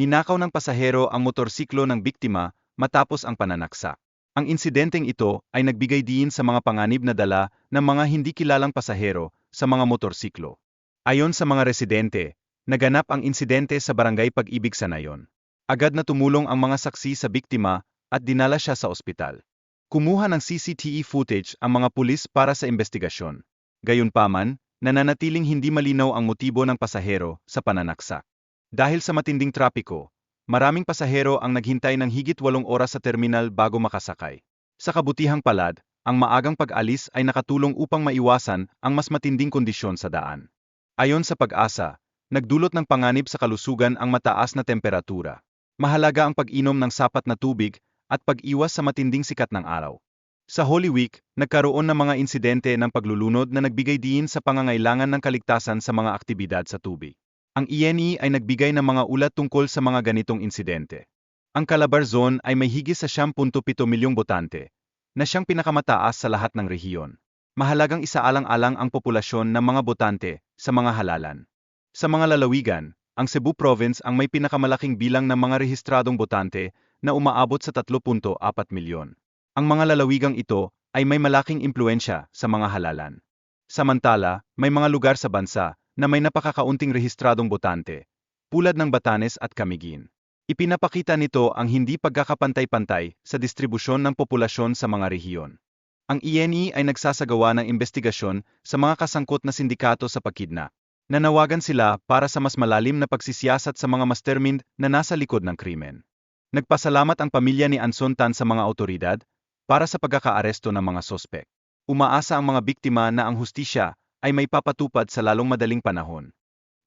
Ninakaw ng pasahero ang motorsiklo ng biktima matapos ang pananaksak. Ang insidenteng ito ay nagbigay diin sa mga panganib na dala ng mga hindi kilalang pasahero sa mga motorsiklo. Ayon sa mga residente, naganap ang insidente sa barangay Pag-ibig sa Nayon. Agad na tumulong ang mga saksi sa biktima at dinala siya sa ospital. Kumuha ng CCTV footage ang mga pulis para sa investigasyon. Gayunpaman, nananatiling hindi malinaw ang motibo ng pasahero sa pananaksak. Dahil sa matinding trapiko, maraming pasahero ang naghintay ng higit walong oras sa terminal bago makasakay. Sa kabutihang palad, ang maagang pag-alis ay nakatulong upang maiwasan ang mas matinding kondisyon sa daan. Ayon sa pag-asa, nagdulot ng panganib sa kalusugan ang mataas na temperatura. Mahalaga ang pag-inom ng sapat na tubig at pag-iwas sa matinding sikat ng araw. Sa Holy Week, nagkaroon ng mga insidente ng paglulunod na nagbigay diin sa pangangailangan ng kaligtasan sa mga aktibidad sa tubig. Ang INE ay nagbigay ng mga ulat tungkol sa mga ganitong insidente. Ang Calabar Zone ay may higit sa 10.7 milyong botante, na siyang pinakamataas sa lahat ng rehiyon. Mahalagang isaalang-alang ang populasyon ng mga botante sa mga halalan. Sa mga lalawigan, ang Cebu Province ang may pinakamalaking bilang ng mga rehistradong botante na umaabot sa 3.4 milyon. Ang mga lalawigang ito ay may malaking impluensya sa mga halalan. Samantala, may mga lugar sa bansa na may napakakaunting rehistradong botante, tulad ng Batanes at Camiguin. Ipinapakita nito ang hindi pagkakapantay-pantay sa distribusyon ng populasyon sa mga rehiyon. Ang INE ay nagsasagawa ng investigasyon sa mga kasangkot na sindikato sa pagkidnap. Nanawagan sila para sa mas malalim na pagsisiyasat sa mga mastermind na nasa likod ng krimen. Nagpasalamat ang pamilya ni Anson Tan sa mga otoridad para sa pagkakaaresto ng mga sospek. Umaasa ang mga biktima na ang hustisya ay may papatupad sa lalong madaling panahon.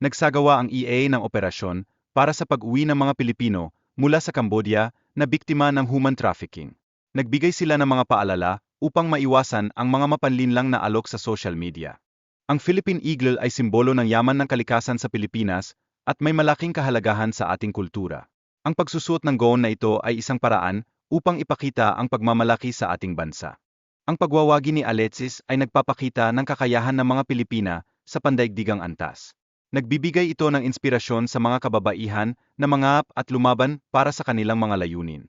Nagsagawa ang EA ng operasyon para sa pag-uwi ng mga Pilipino mula sa Cambodia na biktima ng human trafficking. Nagbigay sila ng mga paalala upang maiwasan ang mga mapanlinlang na alok sa social media. Ang Philippine Eagle ay simbolo ng yaman ng kalikasan sa Pilipinas at may malaking kahalagahan sa ating kultura. Ang pagsusuot ng gown na ito ay isang paraan upang ipakita ang pagmamalaki sa ating bansa. Ang pagwawagi ni Alexis ay nagpapakita ng kakayahan ng mga Pilipina sa pandaigdigang antas. Nagbibigay ito ng inspirasyon sa mga kababaihan na mangap at lumaban para sa kanilang mga layunin.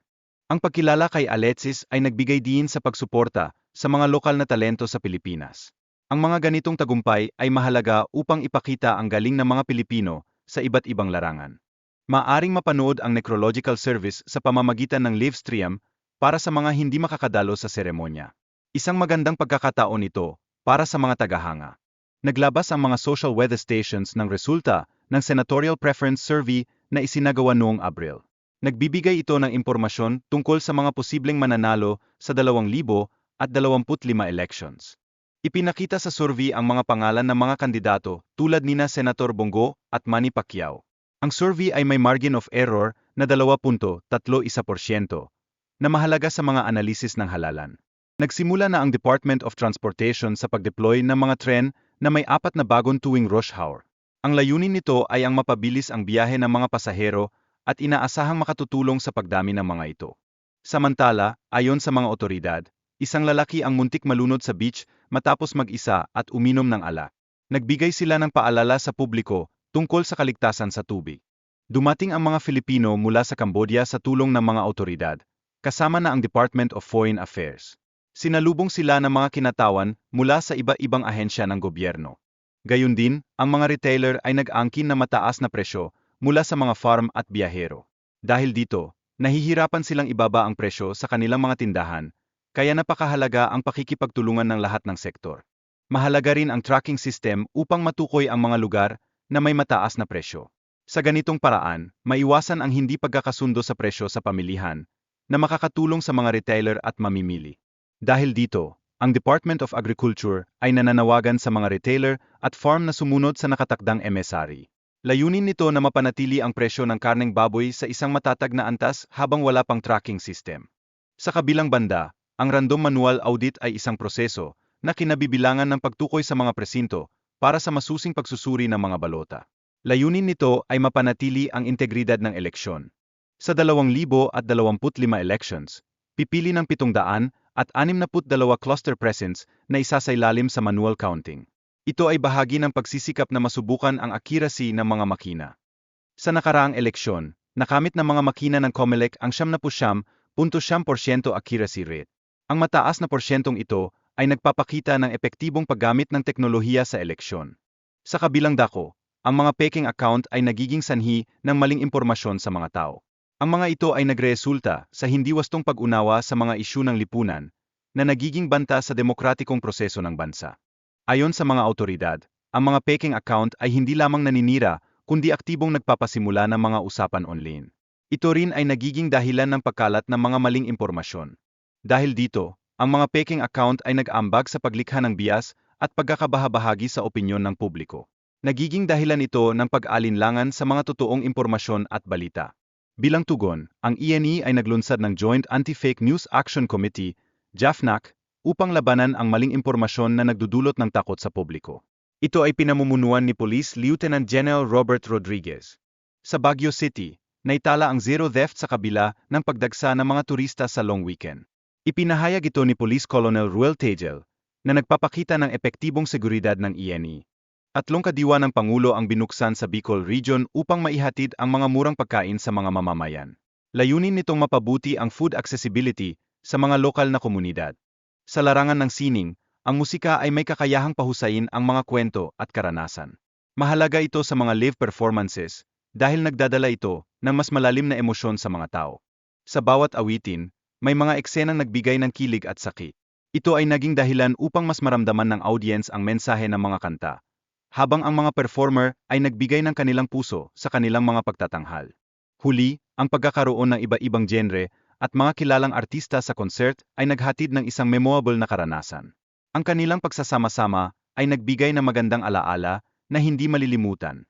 Ang pagkilala kay Alexis ay nagbigay din sa pagsuporta sa mga lokal na talento sa Pilipinas. Ang mga ganitong tagumpay ay mahalaga upang ipakita ang galing ng mga Pilipino sa iba't ibang larangan. Maaring mapanood ang necrological service sa pamamagitan ng live stream para sa mga hindi makakadalo sa seremonya. Isang magandang pagkakataon ito para sa mga tagahanga. Naglabas ang mga social weather stations ng resulta ng Senatorial Preference Survey na isinagawa noong Abril. Nagbibigay ito ng impormasyon tungkol sa mga posibleng mananalo sa 2025 elections. Ipinakita sa survey ang mga pangalan ng mga kandidato tulad nina Senator Bongo at Manny Pacquiao. Ang survey ay may margin of error na 2.31% na mahalaga sa mga analisis ng halalan. Nagsimula na ang Department of Transportation sa pag-deploy ng mga tren na may apat na bagong tuwing rush hour. Ang layunin nito ay ang mapabilis ang biyahe ng mga pasahero at inaasahang makatutulong sa pagdami ng mga ito. Samantala, ayon sa mga otoridad, isang lalaki ang muntik malunod sa beach matapos mag-isa at uminom ng alak. Nagbigay sila ng paalala sa publiko tungkol sa kaligtasan sa tubig. Dumating ang mga Filipino mula sa Cambodia sa tulong ng mga otoridad, kasama na ang Department of Foreign Affairs. Sinalubong sila ng mga kinatawan mula sa iba-ibang ahensya ng gobyerno. Gayun din, ang mga retailer ay nag-angkin na mataas na presyo mula sa mga farm at biyahero. Dahil dito, nahihirapan silang ibaba ang presyo sa kanilang mga tindahan, kaya napakahalaga ang pakikipagtulungan ng lahat ng sektor. Mahalaga rin ang tracking system upang matukoy ang mga lugar na may mataas na presyo. Sa ganitong paraan, maiwasan ang hindi pagkakasundo sa presyo sa pamilihan na makakatulong sa mga retailer at mamimili. Dahil dito, ang Department of Agriculture ay nananawagan sa mga retailer at farm na sumunod sa nakatakdang MSRI. Layunin nito na mapanatili ang presyo ng karneng baboy sa isang matatag na antas habang wala pang tracking system. Sa kabilang banda, ang random manual audit ay isang proseso na kinabibilangan ng pagtukoy sa mga presinto para sa masusing pagsusuri ng mga balota. Layunin nito ay mapanatili ang integridad ng eleksyon. Sa 2025 elections, pipili ng 700 at 62 cluster presence na isasailalim sa manual counting. Ito ay bahagi ng pagsisikap na masubukan ang accuracy ng mga makina. Sa nakaraang eleksyon, Nakamit ng mga makina ng COMELEC ang 79.7% accuracy rate. Ang mataas na porsyentong ito ay nagpapakita ng epektibong paggamit ng teknolohiya sa eleksyon. Sa kabilang dako, ang mga peking account ay nagiging sanhi ng maling impormasyon sa mga tao. Ang mga ito ay nagresulta sa hindi wastong pag-unawa sa mga isyu ng lipunan na nagiging banta sa demokratikong proseso ng bansa. Ayon sa mga autoridad, ang mga peking account ay hindi lamang naninira kundi aktibong nagpapasimula ng mga usapan online. Ito rin ay nagiging dahilan ng pagkalat ng mga maling impormasyon. Dahil dito, ang mga peking account ay nag-ambag sa paglikha ng bias at pagkakabahabahagi sa opinyon ng publiko. Nagiging dahilan ito ng pag-alinlangan sa mga totoong impormasyon at balita. Bilang tugon, ang ENE ay naglunsad ng Joint Anti-Fake News Action Committee, JAFNAC, upang labanan ang maling impormasyon na nagdudulot ng takot sa publiko. Ito ay pinamumunuan ni Police Lieutenant General Robert Rodriguez. Sa Baguio City, naitala ang zero theft sa kabila ng pagdagsa ng mga turista sa long weekend. Ipinahayag ito ni Police Colonel Ruel Tegel na nagpapakita ng epektibong seguridad ng E ENE. Tatlong kadiwa ng Pangulo ang binuksan sa Bicol Region upang maihatid ang mga murang pagkain sa mga mamamayan. Layunin nitong mapabuti ang food accessibility sa mga lokal na komunidad. Sa larangan ng sining, ang musika ay may kakayahang pahusayin ang mga kwento at karanasan. Mahalaga ito sa mga live performances dahil nagdadala ito ng mas malalim na emosyon sa mga tao. Sa bawat awitin, may mga eksenang nagbigay ng kilig at sakit. Ito ay naging dahilan upang mas maramdaman ng audience ang mensahe ng mga kanta, habang ang mga performer ay nagbigay ng kanilang puso sa kanilang mga pagtatanghal. Huli, ang pagkakaroon ng iba-ibang genre at mga kilalang artista sa concert ay naghatid ng isang memorable na karanasan. Ang kanilang pagsasama-sama ay nagbigay ng magandang alaala na hindi malilimutan.